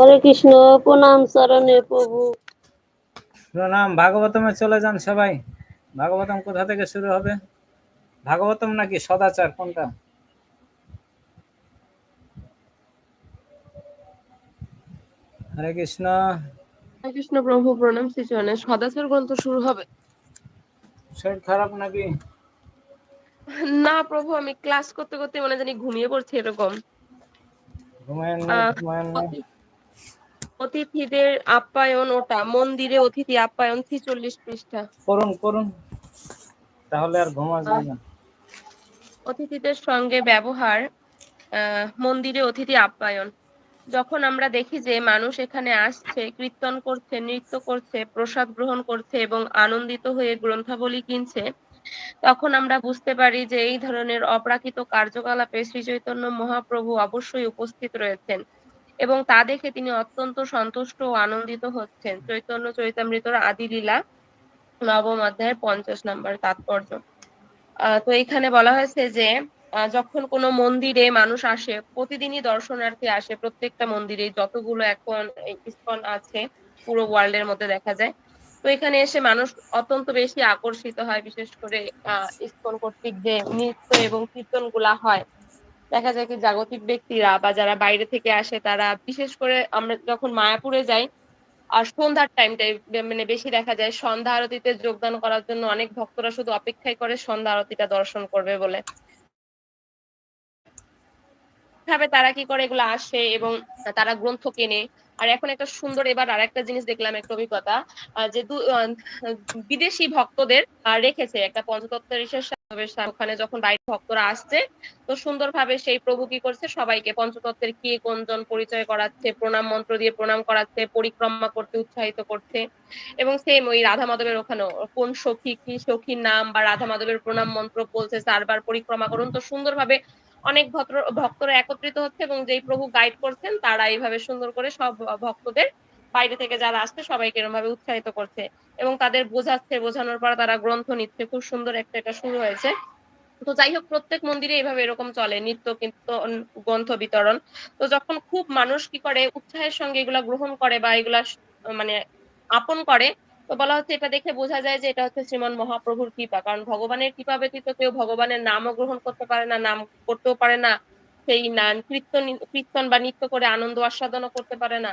হরে কৃষ্ণ প্রণাম চরণে প্রভু। প্রণাম ভাগবতমে চলে যান সবাই। ভাগবতম কোথা থেকে শুরু হবে? ভাগবতম নাকি সদাচার কোনটা? হরে কৃষ্ণ। হরে কৃষ্ণ প্রভু প্রণাম শ্রীচরণে সদাচার গ্রন্থ শুরু হবে? শরীর খারাপ নাকি? না প্রভু আমি ক্লাস করতে করতে মনে জানি ঘুমিয়ে পড়ছি এরকম। ঘুমায়েন না আহ, ঘুমায়েন না। অতিথিদের আপ্যায়ন ওটা মন্দিরে অতিথি আপ্যায়ন ছিচল্লিশ পৃষ্ঠা। করুন করুন। তাহলে আর ঘুম আসবে না। অতিথিদের সঙ্গে ব্যবহার মন্দিরে অতিথি আপ্যায়ন। যখন আমরা দেখি যে মানুষ এখানে আসছে কীর্তন করছে নৃত্য করছে প্রসাদ গ্রহণ করছে এবং আনন্দিত হয়ে গ্রন্থাবলী কিনছে তখন আমরা বুঝতে পারি যে এই ধরনের অপ্রাকৃত কার্যকলাপে শ্রী চৈতন্য মহাপ্রভু অবশ্যই উপস্থিত রয়েছেন। এবং তা দেখে তিনি অত্যন্ত সন্তুষ্ট ও আনন্দিত হচ্ছেন। চৈতন্য চৈতামৃতর আদি লীলা নবম অধ্যায়ের পঞ্চাশ নম্বর তাৎপর্য। তো এখানে বলা হয়েছে যে যখন কোনো মন্দিরে মানুষ আসে, প্রতিদিনই দর্শনার্থী আসে প্রত্যেকটা মন্দিরে, যতগুলো এখন ইস্কন আছে পুরো ওয়ার্ল্ডের মধ্যে দেখা যায়। তো এখানে এসে মানুষ অত্যন্ত বেশি আকর্ষিত হয়, বিশেষ করে, আহ, ইস্কন কর্তৃক যে নৃত্য এবং কীর্তনগুলা হয়। দেখা যায় কি জাগতিক ব্যক্তিরা বা যারা বাইরে থেকে আসে, তারা বিশেষ করে আমরা যখন মায়াপুরে যাই, আর সন্ধ্যার টাইমটাই মানে বেশি দেখা যায়। সন্ধ্যা আরতিতে যোগদান করার জন্য অনেক ভক্তরা শুধু অপেক্ষাই করে সন্ধ্যা আরতিটা দর্শন করবে বলে। তারা কি করে এগুলো আসে এবং তারা গ্রন্থ কেনে। আর এখন একটা সুন্দর এবার আর একটা জিনিস দেখলাম, একটা অভিজ্ঞতা যে বিদেশি ভক্তদের রেখেছে একটা পঞ্চতত্ত্ব ওখানে যখন বাইরে ভক্তরা আসছে, তো সুন্দরভাবে সেই প্রভু কি করছে, সবাইকে পঞ্চতত্ত্বের কে কোনজন পরিচয় করাচ্ছে, প্রণাম মন্ত্র দিয়ে প্রণাম করাচ্ছে, পরিক্রমা করতে, উৎসাহিত করছে। এবং সেম ওই রাধা মাধবের ওখানে কোন সখী, কি সখীর নাম বা রাধা মাধবের প্রণাম মন্ত্র বলছে, চারবার পরিক্রমা করুন। তো সুন্দরভাবে অনেক ভক্ত ভক্তরা একত্রিত হচ্ছে এবং যেই প্রভু গাইড করছেন, তারা এইভাবে সুন্দর করে সব ভক্তদের বাইরে থেকে যারা আসছে সবাইকে এরকম ভাবে উৎসাহিত করছে এবং তাদের বোঝাচ্ছে, বোঝানোর পর তারা গ্রন্থ নিচ্ছে। খুব সুন্দর একটা এটা শুরু হয়েছে। তো যাই হোক, প্রত্যেক মন্দিরে এইভাবে এরকম চলে, নিত্য কীর্তন, গ্রন্থ বিতরণ। তো যখন খুব মানুষ কি করে, উৎসাহের সঙ্গে এগুলা গ্রহণ করে বা এগুলা মানে আপন করে, তো বলা হচ্ছে এটা দেখে বোঝা যায় যে এটা হচ্ছে শ্রীমন মহাপ্রভুর কৃপা। কারণ ভগবানের কৃপা ব্যতীত কেউ ভগবানের নামও গ্রহণ করতে পারে না, নাম করতেও পারে না। সেই কীর্তন কীর্তন বা নৃত্য করে আনন্দ আস্বাদনও করতে পারে না।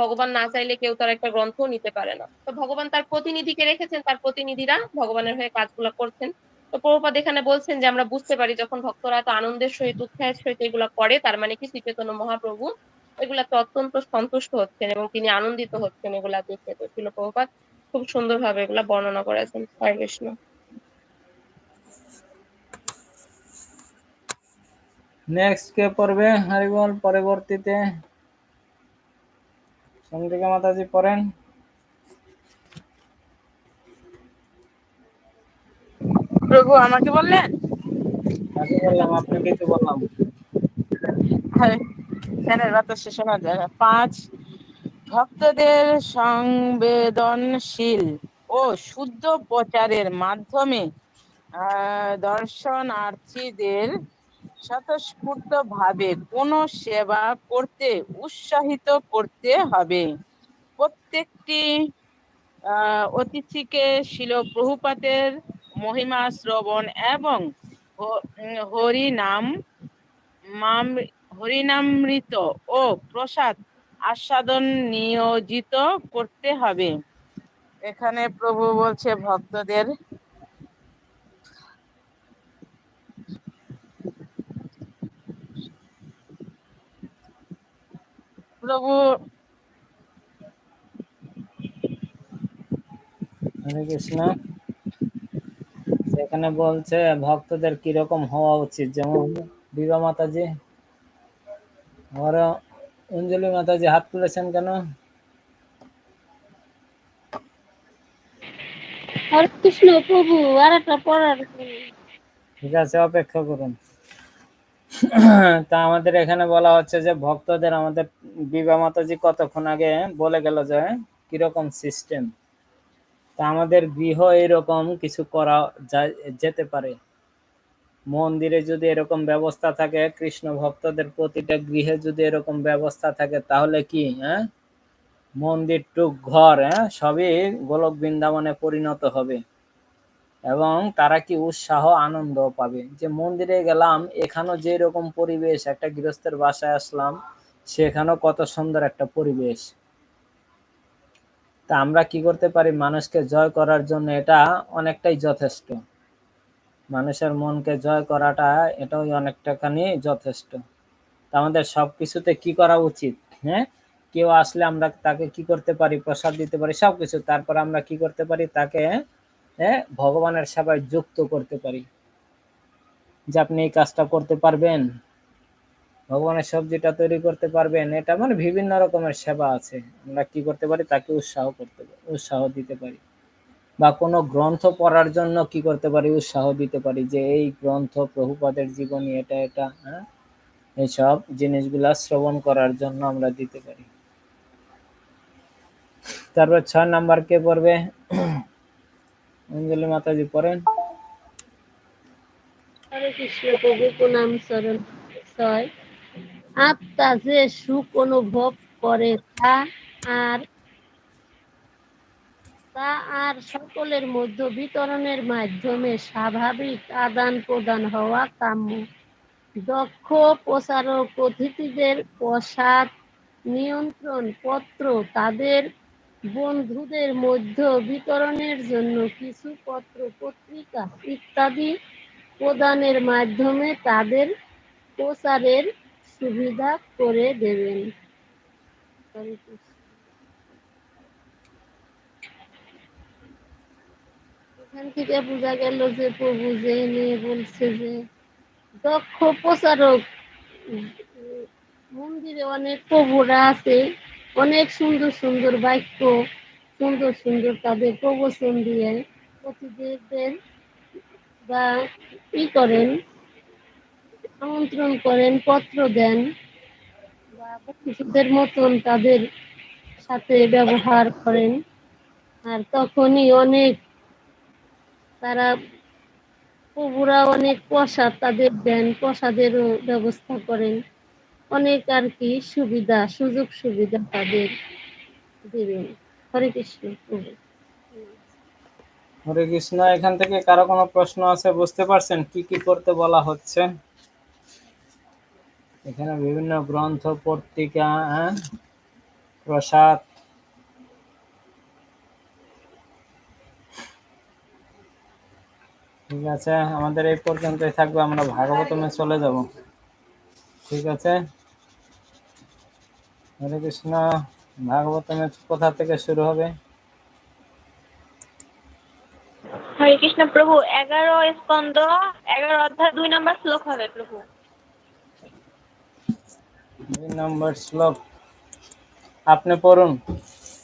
ভগবান না চাইলে কেউ তার একটা গ্রন্থও নিতে পারে না। তো ভগবান তার প্রতিনিধিকে রেখেছেন, তার প্রতিনিধিরা ভগবানের হয়ে কাজগুলো করছেন। তো প্রভুপাদ এখানে বলছেন যে, আমরা বুঝতে পারি যখন ভক্তরা এত আনন্দের সহিত উৎসাহের সহিত এগুলো করে, তার মানে কি শ্রী চৈতন্য মহাপ্রভু এগুলাতে অত্যন্ত সন্তুষ্ট হচ্ছেন এবং তিনি আনন্দিত হচ্ছেন এগুলা দেখে। তো ছিল প্রভুপাদ খুব সুন্দরভাবে এগুলা বর্ণনা করেছেন। হরে কৃষ্ণ। নেক্সট কে পড়বে? হরিবল, পরবর্তীতে চন্দ্রিকা মাতাজি পড়েন। প্রভু আমাকে বললেন? কাকে বললাম আপনাকেই তো বললাম। ফ্যানের বাতাস শোনা যায় পাঁচ ভক্তদের সংবেদনশীল ও শুদ্ধ প্রচারের মাধ্যমে আহ, দর্শনার্থীদের স্বতঃস্ফূর্ত ভাবে কোনো সেবা করতে উৎসাহিত করতে হবে। প্রত্যেকটি অতিথিকে শিল প্রভুপাতের মহিমা শ্রবণ এবং হরিনাম, মাম- হরিনামৃত ও প্রসাদ আস্বাদন নিয়োজিত করতে হবে। এখানে প্রভু বলছে ভক্তদের প্রভু। হরে কৃষ্ণ। সেখানে বলছে ভক্তদের কীরকম হওয়া উচিত? যেমন বিবা মাতাজি আর অঞ্জলি মাতাজি হাত তুলেছেন কেন? হরে কৃষ্ণ প্রভু আর একটা পড়ার ঠিক আছে অপেক্ষা করুন। তা আমাদের এখানে বলা হচ্ছে যে ভক্তদের আমাদের বিবা মাতাজি কতক্ষণ আগে বলে গেল যে কীরকম সিস্টেম তা আমাদের গৃহ এরকম কিছু করা যেতে পারে। মন্দিরে যদি এরকম ব্যবস্থা থাকে, কৃষ্ণ ভক্তদের প্রতিটা গৃহে যদি এরকম ব্যবস্থা থাকে, তাহলে কি হ্যাঁ? মন্দির টুক ঘর হ্যাঁ? সবই গোলক বৃন্দাবনে পরিণত হবে। এবং তারা কি উৎসাহ, আনন্দ পাবে? যে মন্দিরে গেলাম, এখানেও যে রকম পরিবেশ, একটা গৃহস্থের বাসায় আসলাম, সেখানেও কত সুন্দর একটা পরিবেশ। তা আমরা কি করতে পারি? মানুষকে জয় করার জন্য এটা অনেকটাই যথেষ্ট। মানুষের মনকে জয় করাটা, এটাও অনেকটাখানি যথেষ্ট। তা আমাদের সবকিছুতে কি করা উচিত? হ্যাঁ? কেউ আসলে আমরা তাকে কি করতে পারি? প্রসাদ দিতে পারি? সবকিছু। তারপর আমরা কি করতে পারি? তাকে ভগবানের সেবায় যুক্ত করতে পারি। যে আপনি এই কাজটা করতে পারবেন, ভগবানের সবজিটা তৈরি করতে পারবেন, এটা মানে বিভিন্ন রকমের সেবা আছে। আমরা কি করতে পারি? তাকে উৎসাহ করতে উৎসাহ দিতে পারি। বা কোনো গ্রন্থ পড়ার জন্য কি করতে পারি? উৎসাহ দিতে পারি যে এই গ্রন্থ প্রভুপাদের জীবনী, এটা এটা হ্যাঁ এইসব জিনিসগুলা শ্রবণ করার জন্য আমরা দিতে পারি। তারপর ছয় নাম্বার কে পড়বে? অঞ্জলি মাতাজি পড়েন। হরে কৃষ্ণ প্রভু, প্রণাম ছয় আত্মা যে সুখ অনুভব করে তা আর তা আর সকলের মধ্যে বিতরণের মাধ্যমে স্বাভাবিক আদান প্রদান হওয়া কাম্য। দক্ষ প্রচারক অতিথিদের প্রসাদ নিয়ন্ত্রণ পত্র তাদের বন্ধুদের মধ্যে বিতরণের জন্য কিছু পত্র, পত্রিকা ইত্যাদি প্রদানের মাধ্যমে তাদের প্রচারের সুবিধা করে দেবেন। এখান থেকে বোঝা গেল যে প্রভু যে নিয়ে বলছে যে দক্ষ প্রচারক, মন্দিরে অনেক প্রভুরা আছে। অনেক সুন্দর সুন্দর বাক্য, সুন্দর সুন্দর তাদের প্রবচন দিয়ে অতিথিদের বা ই করেন, আমন্ত্রণ করেন, পত্র দেন বা অতিথিদের মতন তাদের সাথে ব্যবহার করেন। আর তখনই অনেক তারা প্রভুরা অনেক প্রসাদ তাদের দেন, প্রসাদেরও ব্যবস্থা করেন। অনেক আর কি সুবিধা, সুযোগ সুবিধা তাদের দেবেন। হরে কৃষ্ণ। হরে কৃষ্ণ, এখান থেকে কারও কোনো প্রশ্ন আছে বুঝতে পারছেন? কি কি করতে বলা হচ্ছে? এখানে বিভিন্ন গ্রন্থ, পত্রিকা হ্যাঁ? প্রসাদ। ঠিক আছে, আমাদের এই পর্যন্তই থাকবে, আমরা ভাগবতমে চলে যাব। ঠিক আছে? হরে কৃষ্ণ ভাগবতমে কোথা থেকে শুরু হবে। হরে কৃষ্ণ প্রভু এগারো স্কন্দ এগারো অধ্যায় দুই নম্বর শ্লোক হবে প্রভু। দুই নম্বর শ্লোক। আপনি পড়ুন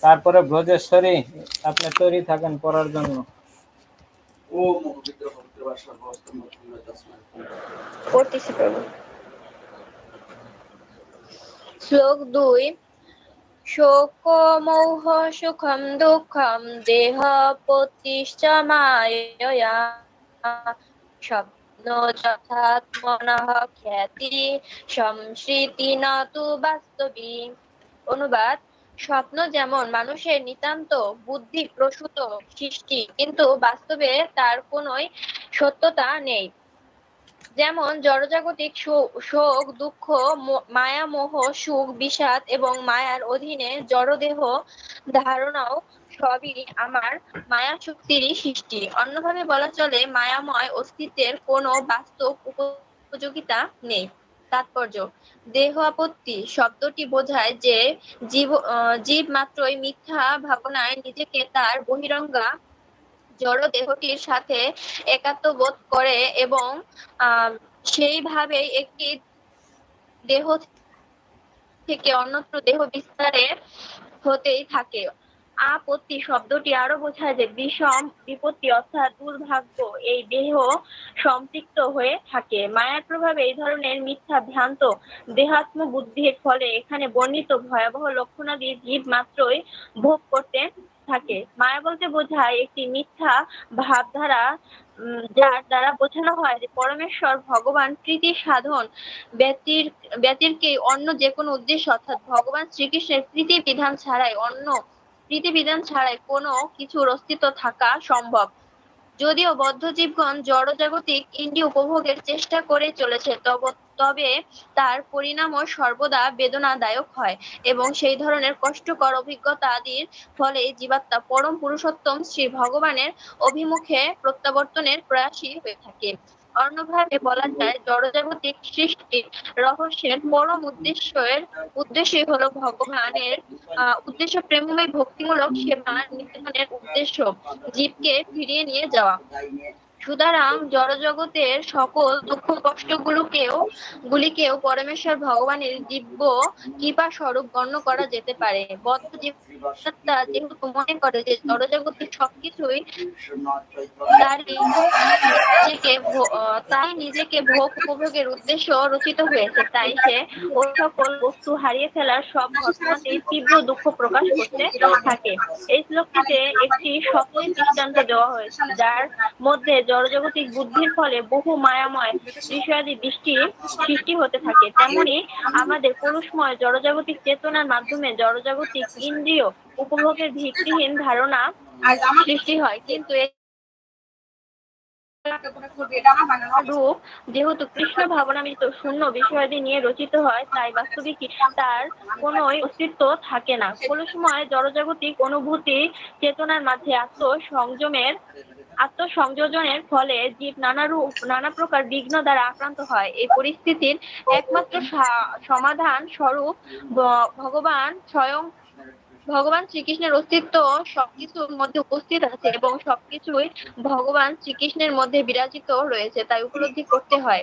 তারপরে ব্রজেশ্বরী আপনি তৈরি থাকেন পড়ার জন্য। পড়তেছি প্রভু। শ্লোক দুই, শোকমৌহ সুখম দুঃখম দেহ পতিশ্চ স্বপ্ন যথাত্মনঃ খ্যাতি সংস্মৃতি ন তু বাস্তবী। অনুবাদ, স্বপ্ন যেমন মানুষের নিতান্ত বুদ্ধি প্রসূত সৃষ্টি, কিন্তু বাস্তবে তার কোনোই সত্যতা নেই। যেমন জড়জাগতিক শোক, দুঃখ মায়া মোহ সুখ, বিষাদ এবং মায়ার অধীনে জড়দেহ ধারণাও সবই আমার মায়া শক্তিরই সৃষ্টি। অন্যভাবে বলা চলে, মায়াময় অস্তিত্বের কোনো বাস্তব উপযোগিতা নেই। তাৎপর্য দেহ আপত্তি শব্দটি বোঝায় যে জীব জীব মাত্রই মিথ্যা ভাবনায় নিজেকে তার বহিরঙ্গা জড় দেহটির সাথে একাত্ম বোধ করে এবং সেইভাবে একটি দেহ থেকে অন্যত্র দেহ বিস্তারে হতেই থাকে। আপত্তি শব্দটি আরও বোঝায় যে বিষম বিপত্তি অর্থাৎ দুর্ভাগ্য, এই দেহ সম্পৃক্ত হয়ে থাকে। মায়ার প্রভাবে এই ধরনের মিথ্যা ভ্রান্ত দেহাত্ম বুদ্ধির ফলে এখানে বর্ণিত ভয়াবহ লক্ষণাদি জীব মাত্রই ভোগ করতে থাকে। মায়া বলতে বোঝায় একটি মিথ্যা ভাবধারা যার দ্বারা বোঝানো হয় যে পরমেশ্বর, ভগবান, প্রীতি সাধন ব্যতির, ব্যতিরকে অন্য যে কোনো উদ্দেশ্য অর্থাৎ ভগবান শ্রীকৃষ্ণের প্রীতি বিধান ছাড়াই অন্য, প্রীতি বিধান ছাড়াই কোনো কিছুর অস্তিত্ব থাকা সম্ভব। যদিও বদ্ধ বদ্ধজীবগণ জড়জাগতিক ইন্দ্রিয় উপভোগের চেষ্টা করে চলেছে, তব- তবে তার পরিণামও সর্বদা বেদনাদায়ক হয় এবং সেই ধরনের কষ্টকর অভিজ্ঞতা আদির ফলে জীবাত্মা পরম পুরুষোত্তম শ্রী ভগবানের অভিমুখে প্রত্যাবর্তনের প্রয়াসী হয়ে থাকে। অন্যভাবে বলা যায়, জড়জাগতিক সৃষ্টির রহস্যের পরম উদ্দেশ্যের উদ্দেশ্যই হলো ভগবানের উদ্দেশ্য প্রেমময় ভক্তিমূলক সেবা নিবেদনের উদ্দেশ্য, জীবকে ফিরিয়ে নিয়ে যাওয়া। সুতরাং জড়জগতের সকল দুঃখ কষ্টগুলোকেও, গুলিকেও পরমেশ্বর ভগবানের দিব্য কৃপা স্বরূপ গণ্য করা যেতে পারে। যেহেতু মনে করে যে জড়জগতের সবকিছুই তাই নিজেকে ভোগ উপভোগের উদ্দেশ্য রচিত হয়েছে। তাই সে ওই সকল বস্তু হারিয়ে ফেলার সব ঘটনাতে তীব্র দুঃখ প্রকাশ করতে থাকে। এই শ্লোকটিতে একটি সকল দৃষ্টান্ত দেওয়া হয়েছে, যার মধ্যে জড়জাগতিক বুদ্ধির ফলে বহু মায়াময় বিষয়াদি দৃষ্টি সৃষ্টি হতে থাকে। তেমনি আমাদের পুরুষময় জড়জাগতিক চেতনার মাধ্যমে জড়জাগতিক ইন্দ্রিয় উপভোগের ভিত্তিহীন ধারণা সৃষ্টি হয়। কিন্তু রূপ, যেহেতু কৃষ্ণ ভাবনামিত শূন্য বিষয়াদি নিয়ে রচিত হয়, তাই বাস্তবিক তার কোনো অস্তিত্ব থাকে না। কোনো সময় জড়জাগতিক অনুভূতি চেতনার মাঝে আত্মসংযমের, আত্মসংযোজনের ফলে জীব নানা রূপ, নানা প্রকার বিঘ্ন দ্বারা আক্রান্ত হয়। এই পরিস্থিতির একমাত্র সমাধান স্বরূপ ভগবান স্বয়ং ভগবান শ্রীকৃষ্ণের অস্তিত্ব সবকিছুর মধ্যে উপস্থিত আছে এবং সবকিছুই ভগবান শ্রীকৃষ্ণের মধ্যে বিরাজিত রয়েছে তাই উপলব্ধি করতে হয়।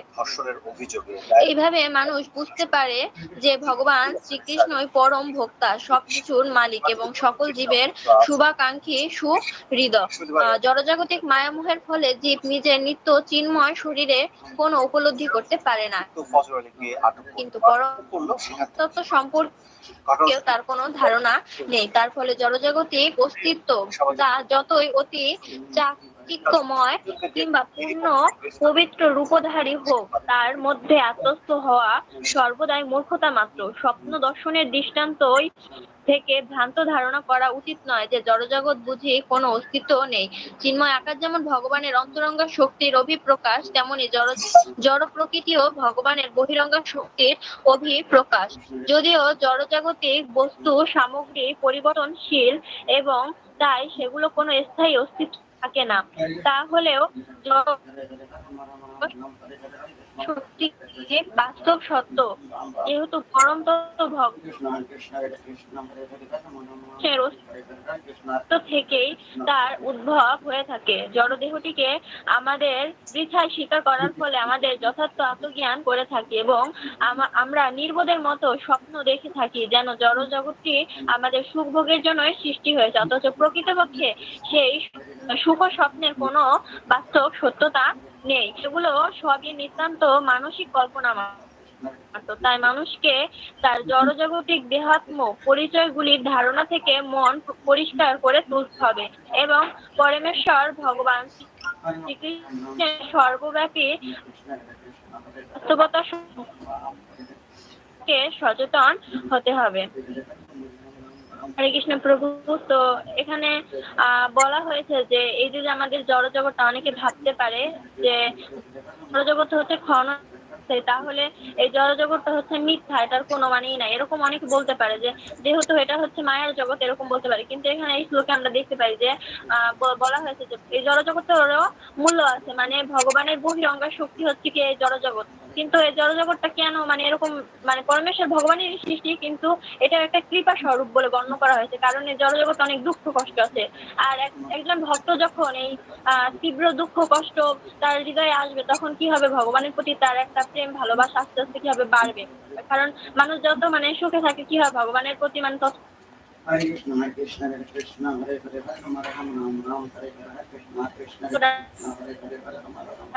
এইভাবে মানুষ বুঝতে পারে যে ভগবান শ্রীকৃষ্ণই পরম ভোক্তা সবকিছুর মালিক এবং সকল জীবের শুভাকাঙ্ক্ষী সুহৃদয়। আহ, জড়জাগতিক মায়ামোহের ফলে জীব নিজের নিত্য চিন্ময় শরীরে কোনো উপলব্ধি করতে পারে না। কিন্তু। পরম তত্ত্ব সম্পর্কে কেউ তার কোনো ধারণা নেই। তার ফলে জড়জাগতিক অস্তিত্ব তা যতই অতি চাকচিক্যময় কিংবা পূর্ণ পবিত্র রূপধারী হোক, তার মধ্যে আত্মস্থ হওয়া সর্বদাই মূর্খতা মাত্র। স্বপ্ন দর্শনের দৃষ্টান্তই থেকে ভ্রান্ত ধারণা করা উচিত নয় যে জড়জগৎ বুঝি কোনো অস্তিত্ব নেই। চিন্ময় আকাশ যেমন ভগবানের অন্তরঙ্গ শক্তির অভিপ্রকাশ, তেমনি জড় জড় প্রকৃতিও ভগবানের বহিরঙ্গ শক্তির অভিপ্রকাশ। যদিও জড়জাগতিক বস্তু সামগ্রী পরিবর্তনশীল এবং তাই সেগুলো কোনো স্থায়ী অস্তিত্ব থাকে না। তাহলেও সত্যি বাস্তব সত্য। যেহেতু পরম অস্তিত্ব থেকেই তার উদ্ভব হয়ে থাকে। জড়দেহটিকে আমাদের পৃথায় স্বীকার করার ফলে আমাদের যথার্থ আত্মজ্ঞান করে থাকি এবং আমরা নির্বোধের মতো স্বপ্ন দেখে থাকি, যেন জড় জগৎটি আমাদের সুখ ভোগের জন্যই সৃষ্টি হয়েছে। অথচ প্রকৃতপক্ষে সেই সুখ স্বপ্নের কোনো বাস্তব সত্যতা নেই। সেগুলো সবই নিতান্ত মানসিক কল্পনা মাত্র। তাই মানুষকে তার জড়জাগতিক দেহাত্ম পরিচয়গুলির ধারণা থেকে মন পরিষ্কার করে তুলতে হবে এবং পরমেশ্বর ভগবান শ্রীকৃষ্ণের সর্বব্যাপী বাস্তবতা সচেতন হতে হবে। হরে কৃষ্ণ প্রভু, তো এখানে বলা হয়েছে যে এই যে আমাদের জড়জগৎটা অনেকে ভাবতে পারে যে জড়জগৎ হচ্ছে ক্ষণ তাহলে এই জড়জগৎটা হচ্ছে মিথ্যা, এটার কোনো মানেই নাই। এরকম অনেকে বলতে পারে যে, যেহেতু এটা হচ্ছে মায়ার জগৎ, এরকম বলতে পারে। কিন্তু এখানে এই শ্লোকে আমরা দেখতে পাই যে বলা হয়েছে যে, এই জড়জগতেরও মূল্য আছে। মানে ভগবানের বহিরঙ্গা শক্তি হচ্ছে কি এই জড়জগৎ? কিন্তু এই জড়জগৎটা কেন মানে এরকম মানে পরমেশ্বর ভগবানের সৃষ্টি কিন্তু এটা একটা কৃপা স্বরূপ বলে গণ্য করা হয়েছে। কারণ এই জড়জগৎ অনেক দুঃখ কষ্ট আছে। আর এক- একজন ভক্ত যখন এই তীব্র দুঃখ কষ্ট তার হৃদয়ে আসবে, তখন কি হবে? ভগবানের প্রতি তার একটা প্রেম, ভালোবাসা আস্তে আস্তে কীভাবে বাড়বে। কারণ মানুষ যত মানে সুখে থাকে, কি হয়? ভগবানের প্রতি মানে তত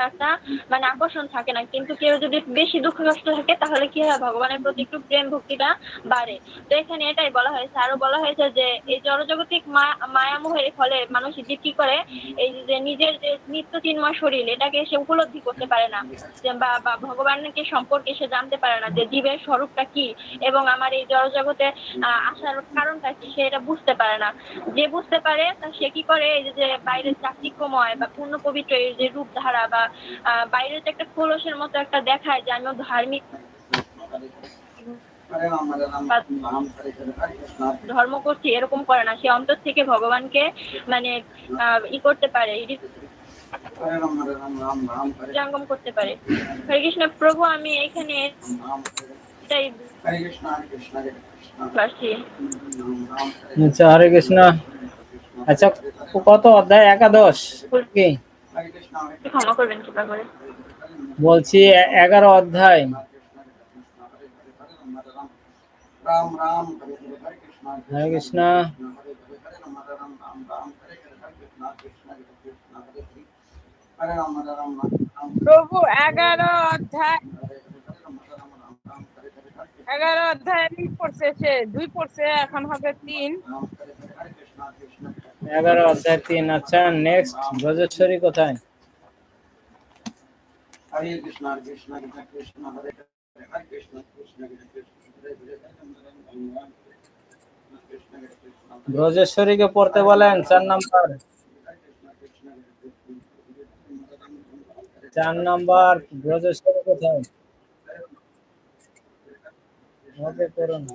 একটা মানে আকর্ষণ থাকে না, কিন্তু কেউ যদি বেশি দুঃখ কষ্ট থাকে, তাহলে কি হয়, ভগবানের প্রতি একটু প্রেম ভক্তিটা বাড়ে। তো এখানে এটাই বলা হয়েছে, আরও বলা হয়েছে যে এই জড়জাগতিক মায়ামোহের ফলে মানুষ যে কি করে, এই যে নিজের যে নিত্য চিন্ময় শরীর, এটাকে সে উপলব্ধি করতে পারে না। বা ভগবানকে সম্পর্কে সে জানতে পারে না যে জীবের স্বরূপটা কি, এবং আমার এই জড়জগতে আসার কারণটা সে এটা বুঝতে পারে না। যে বুঝতে পারে সে কি করে? এই যে- বাইরের চাকচিক্যময় বা পূর্ণ পবিত্র এই যে রূপ ধারা বা বাইরের একটা খোলসের মতো একটা দেখায় যে আমিও ধার্মিক। ধর্ম করছি, এরকম করে না। সে অন্তর থেকে ভগবানকে মানে ই করতে পারে হৃদয়ঙ্গম করতে পারে। হরে কৃষ্ণ প্রভু, আমি এখানে এটাই আচ্ছা হরে কৃষ্ণ আচ্ছা কত অধ্যায় একাদশ কি ক্ষমা করবেন কৃপা করে বলছি এগারো অধ্যায় হরে কৃষ্ণ প্রভু এগারো অধ্যায় এগারো অধ্যায় পড়ছে সে, দুই পড়ছে, এখন হবে তিন। এগারো অধ্যায়, তিন। আচ্ছা নেক্সট ব্রজেশ্বরী কোথায়? ব্রজেশ্বরী কে পড়তে বলেন, চার নম্বর। চার নম্বর, ব্রজেশ্বরী কোথায়? મોજે પહેરો ને